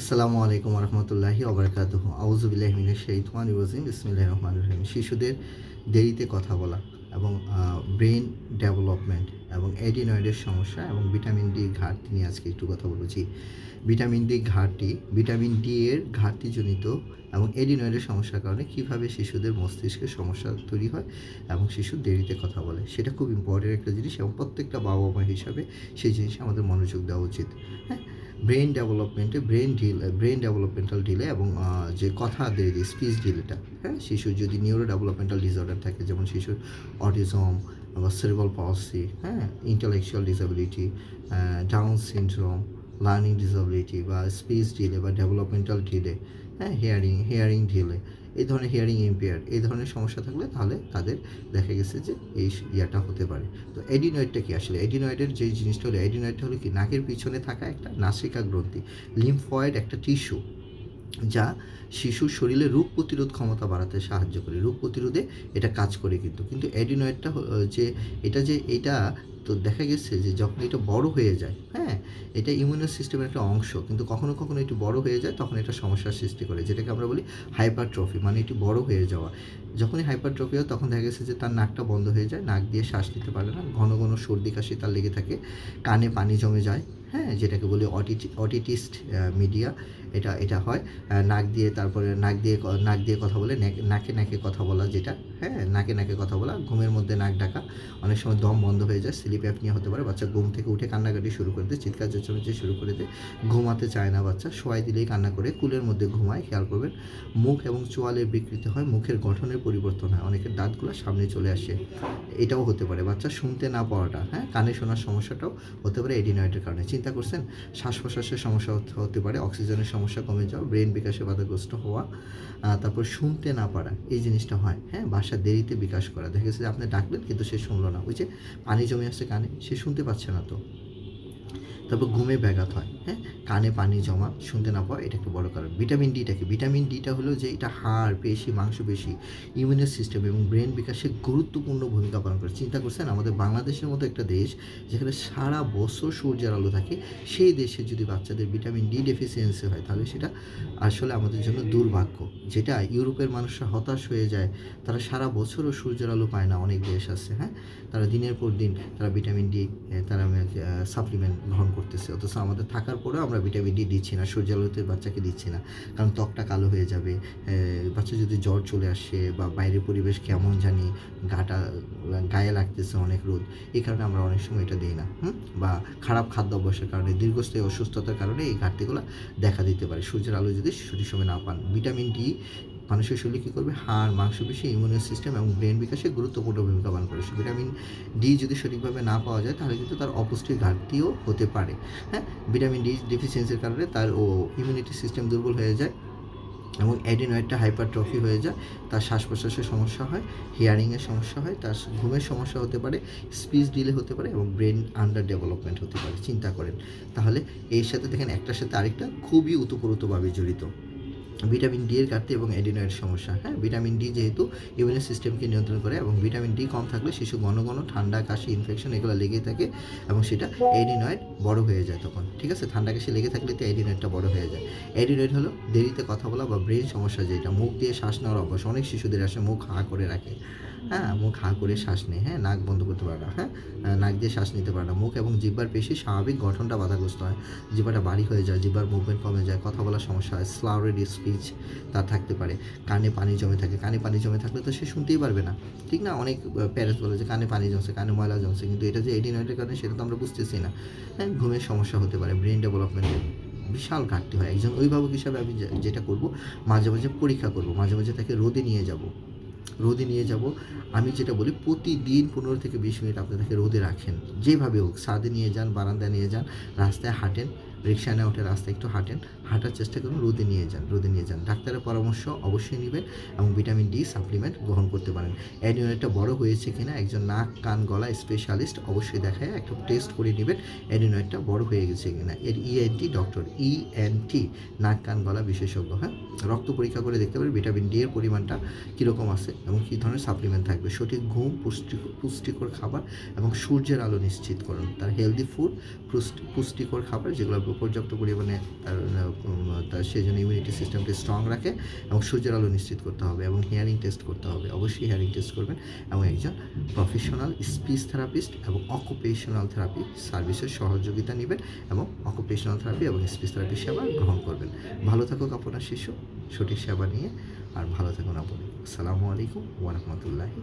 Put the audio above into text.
আসসালামু আলাইকুম রহমতুল্লাহি অবরাকাত আউজুবিল্লাহ মিনের শহীদান ইউজিম বিসমিল্লাহ রহমান রহিম। শিশুদের দেরিতে কথা বলা এবং ব্রেন ডেভেলপমেন্ট এবং এডিনয়েডের সমস্যা এবং ভিটামিন ডি ঘাটতি নিয়ে আজকে একটু কথা বলেছি ভিটামিন ডি ঘাটতি, ভিটামিন ডি এর ঘাটতিজনিত এবং এডিনয়েডের সমস্যার কারণে কীভাবে শিশুদের মস্তিষ্কে সমস্যা তৈরি হয় এবং শিশু দেরিতে কথা বলে, সেটা খুব ইম্পর্টেন্ট একটা জিনিস এবং প্রত্যেকটা বাবা মা হিসাবে সেই জিনিসে আমাদের মনোযোগ দেওয়া উচিত। হ্যাঁ? Brain ডেভেলপমেন্টে brain deal brain developmental delay এবং যে কথা দেরি স্পিচ ডিলেটা হ্যাঁ? শিশুর যদি নিউরো ডেভেলপমেন্টাল ডিসঅর্ডার থাকে, যেমন শিশুর অটিজম বা সেরিবল পলসি হ্যাঁ? Intellectual disability Down syndrome learning disability বা স্পিচ ডিলে বা ডেভেলপমেন্টাল ডিলে হ্যাঁ হিয়ারিং হিয়ারিং ডিলে এই ধরনের হিয়ারিং ইম্পেয়ার এই ধরনের সমস্যা থাকলে তাহলে তাদের দেখা গেছে যে এই ইয়াটা হতে পারে। তো এডিনয়েডটা কি আসলে? এডিনয়েডের যে জিনিসটা হলো এডিনয়েডটা হলো কি? নাকের পিছনে থাকা একটা নাসিকা গ্রন্থি লিম্ফয়েড একটা টিস্যু যা শিশুর শরীরে রোগ প্রতিরোধ ক্ষমতা বাড়াতে সাহায্য করে। রোগ প্রতিরোধে এটা কাজ করে কিন্তু। কিন্তু অ্যাডিনয়েডটা যে, এটা যে, এটা তো দেখা গেছে যে যখন এটা বড় হয়ে যায় হ্যাঁ এটা ইমিউনো সিস্টেমের একটা অংশ, কিন্তু কখনো কখনো একটু বড় হয়ে যায়, তখন এটা সমস্যার সৃষ্টি করে, যেটাকে আমরা বলি হাইপারট্রফি মানে এটি বড় হয়ে যাওয়া। যখনই হাইপারট্রফি হয়, তখন দেখা গেছে যে তার নাকটা বন্ধ হয়ে যায়, নাক দিয়ে শ্বাস নিতে পারে না, ঘন ঘন সর্দি কাশি তার লেগে থাকে, কানে পানি জমে যায় হ্যাঁ যেটাকে বলি অটিটি, অটিটিস্ট মিডিয়া এটা এটা হয় নাক দিয়ে তারপরে নাক দিয়ে নাক দিয়ে কথা বলে নাকে নাকে কথা বলা যেটা হ্যাঁ নাকে নাকে কথা বলা, ঘুমের মধ্যে নাক ডাকা, অনেক সময় দম বন্ধ হয়ে যায় স্লিপ অ্যাপনিয়া হতে পারে, বাচ্চা ঘুম থেকে উঠে কান্নাকাটি শুরু করে দেয়, চিৎকার চেঁচামেচি শুরু করে দেয়, ঘুমাতে চায় না বাচ্চা, শোয়াই দিলেই কান্না করে, কুলের মধ্যে ঘুমায়, খেয়াল করবেন, মুখ এবং চোয়ালের বিকৃতি হয়, মুখের গঠনের পরিবর্তন হয়, অনেকের দাঁতগুলো সামনে চলে আসে, এটাও হতে পারে, বাচ্চা শুনতে না পাওয়াটা হ্যাঁ কানে শোনার সমস্যাটাও হতে পারে এডিনয়েডের কারণে, চিন্তা করছেন, শ্বাস প্রশ্বাসের সমস্যা হতে- পারে, অক্সিজেনের সমস্যা কমে যাওয়া ব্রেন বিকাশে বাধাগ্রস্ত হওয়া তারপর শুনতে না পারা, এই জিনিসটা হয় হ্যাঁ বাসা দেরিতে বিকাশ করা। দেখা গেছে যে আপনি ডাকলেন কিন্তু সে শুনলো না। ওই যে পানি জমে আসছে কানে, সে শুনতে পাচ্ছে না তো। তারপর ঘুমে ব্যাঘাত হয় হ্যাঁ? কানে পানি জমা, শুনতে না পাওয়া এটা একটা বড় কারণ। ভিটামিন ডিটাকে ভিটামিন ডিটা হলো যে এটা হাড়, পেশি, মাংসপেশি ইমিউনের সিস্টেম এবং ব্রেন বিকাশে গুরুত্বপূর্ণ ভূমিকা পালন করে। চিন্তা করছেন, আমাদের বাংলাদেশের মতো একটা দেশ যেখানে সারা বছর সূর্যের আলো থাকে, সেই দেশে যদি বাচ্চাদের ভিটামিন ডি ডেফিসিয়েন্সি হয়, তাহলে সেটা আসলে আমাদের জন্য দুর্ভাগ্য। যেটা ইউরোপের মানুষরা হতাশ হয়ে যায়, তারা সারা বছরও সূর্যের আলো পায় না। অনেক দেশ আছে হ্যাঁ? তারা দিনের পর দিন তারা ভিটামিন ডি তারা সাপ্লিমেন্ট গ্রহণ করতেছে। অথচ আমাদের থাকার পরেও আমরা ভিটামিন ডি দিচ্ছি না, সূর্যালোতে বাচ্চাকে দিচ্ছি না। কারণ ত্বকটা কালো হয়ে যাবে বাচ্চা যদি জ্বর চলে আসে বা বাইরের পরিবেশ কেমন জানি, গাটা, গায়ে লাগতেছে অনেক রোদ, এই কারণে আমরা অনেক সময় এটা দিই না, হুম? বা খারাপ খাদ্য অভ্যাসের কারণে, দীর্ঘস্থায়ী অসুস্থতার কারণে এই ঘাটতিগুলো দেখা দিতে পারে। সূর্যের আলো যদি সঠিক সময় না পান, ভিটামিন ডি মানুষের শরীরে কী করবে? হাড় মাংসপেশি ইমিউনের সিস্টেম এবং ব্রেন বিকাশে গুরুত্বপূর্ণ ভূমিকা পালন করে। ভিটামিন ডি যদি সঠিকভাবে না পাওয়া যায়, তাহলে কিন্তু তার অপুষ্টির ঘাটতিও হতে পারে। হ্যাঁ? ভিটামিন ডি ডেফিসিয়েন্সির কারণে তার ও ইমিউনিটি সিস্টেম দুর্বল হয়ে যায় এবং অ্যাডিনয়েডটা হাইপারট্রফি হয়ে যায়। তার শ্বাস প্রশ্বাসের সমস্যা হয় হিয়ারিংয়ের সমস্যা হয়, তার ঘুমের সমস্যা হতে পারে স্পিচ ডিলে হতে পারে এবং ব্রেন আন্ডার ডেভেলপমেন্ট হতে পারে। চিন্তা করেন। তাহলে এর সাথে দেখেন, একটার সাথে আরেকটা খুবই উতপ্রোতভাবে জড়িত। ভিটামিন ডি এর ঘাটতি এবং অ্যাডিনয়েড সমস্যা। হ্যাঁ ভিটামিন ডি যেহেতু ইমিউন সিস্টেমকে নিয়ন্ত্রণ করে এবং ভিটামিন ডি কম থাকলে শিশু ঘন ঘন ঠান্ডা, কাশি ইনফেকশন এগুলো লেগেই থাকে এবং সেটা অ্যাডিনয়েড বড় হয়ে যায় তখন। ঠিক আছে? ঠান্ডা, কাশি লেগে থাকলে তো অ্যাডিনয়েডটা বড় হয়ে যায়। অ্যাডিনয়েড হলো দেরিতে কথা বলা বা ব্রেন সমস্যা যেটা, মুখ দিয়ে শ্বাস নেওয়ার অভ্যাস। অনেক শিশুদের আসে মুখ হাঁ করে রাখে। হ্যাঁ মুখ হাঁ করে শ্বাস নেয়। হ্যাঁ নাক বন্ধ করতে পারে না। হ্যাঁ নাক দিয়ে শ্বাস নিতে পারে না। মুখ এবং জিব্বার পেশি স্বাভাবিক গঠনটা বাধাগ্রস্ত হয়। জিব্বাটা বাড়ি হয়ে যায়, জিব্বার মুভমেন্ট কমে যায়, কথা বলার সমস্যা হয় স্লাউরেড স্পিচ তার থাকতে পারে। কানে পানি জমে থাকে। কানে পানি জমে থাকলে তো সে শুনতেই পারবে না। ঠিক না? অনেক প্যারেন্টস বলে যে কানে পানি জমছে, কানে ময়লা জমছে। কিন্তু এটা যে এডিনয়েডের কারণে সেটা তো আমরা বুঝতেছি না। হ্যাঁ ঘুমের সমস্যা হতে পারে ব্রেন ডেভেলপমেন্টের বিশাল ঘাটতি হয়। একজন অভিভাবক হিসাবে আমি যেটা করব, মাঝে মাঝে পরীক্ষা করব, মাঝে মাঝে তাকে রোদে নিয়ে যাব। রোদে নিয়ে যাব। আমি যেটা বলি, প্রতিদিন পনেরো থেকে বিশ মিনিট আপনি তাকে রোদে রাখেন। যেভাবে হোক, ছাদে নিয়ে যান, বারান্দায় নিয়ে যান, রাস্তায় হাঁটেন। রিক্সা না উঠে রাস্তায় একটু হাঁটেন, হাঁটার চেষ্টা করুন, রোদে নিয়ে যান, রোদে নিয়ে যান। ডাক্তারের পরামর্শ অবশ্যই নেবেন এবং ভিটামিন ডি সাপ্লিমেন্ট গ্রহণ করতে পারেন। অ্যাডিওনেটটা বড় হয়েছে কিনা একজন নাক, কান, গলা স্পেশালিস্ট অবশ্যই দেখায়, একটা টেস্ট করে নেবেন অ্যাডিওনেটটা বড় হয়ে গেছে কিনা। এর ইএনটি ডক্টর ইএনটি নাক, কান, গলা বিশেষজ্ঞ হ্যাঁ? রক্ত পরীক্ষা করে দেখতে পারেন ভিটামিন ডি এর পরিমাণটা কীরকম আছে এবং কী ধরনের সাপ্লিমেন্ট থাকবে। সঠিক ঘুম, পুষ্টি, পুষ্টিকর খাবার এবং সূর্যের আলো নিশ্চিত করুন। তার হেলদি ফুড পুষ্টিকর খাবার যেগুলো পর্যাপ্ত পরিমাণে তার সেই জন্য ইমিউনিটি সিস্টেমকে স্ট্রং রাখে এবং সূর্যের আলো নিশ্চিত করতে হবে এবং হিয়ারিং টেস্ট করতে হবে। অবশ্যই হিয়ারিং টেস্ট করবেন এবং একজন প্রফেশনাল স্পিচ থেরাপিস্ট এবং অকুপেশনাল থেরাপি সার্ভিসের সহযোগিতা নেবেন এবং অকুপেশনাল থেরাপি এবং স্পিচ থেরাপি সেবা গ্রহণ করবেন। ভালো থাকুক আপনার শিশু, সঠিক সেবা নিয়ে, আর ভালো থাকুন আপনি। আসসালামু আলাইকুম ওরহমতুল্লাহি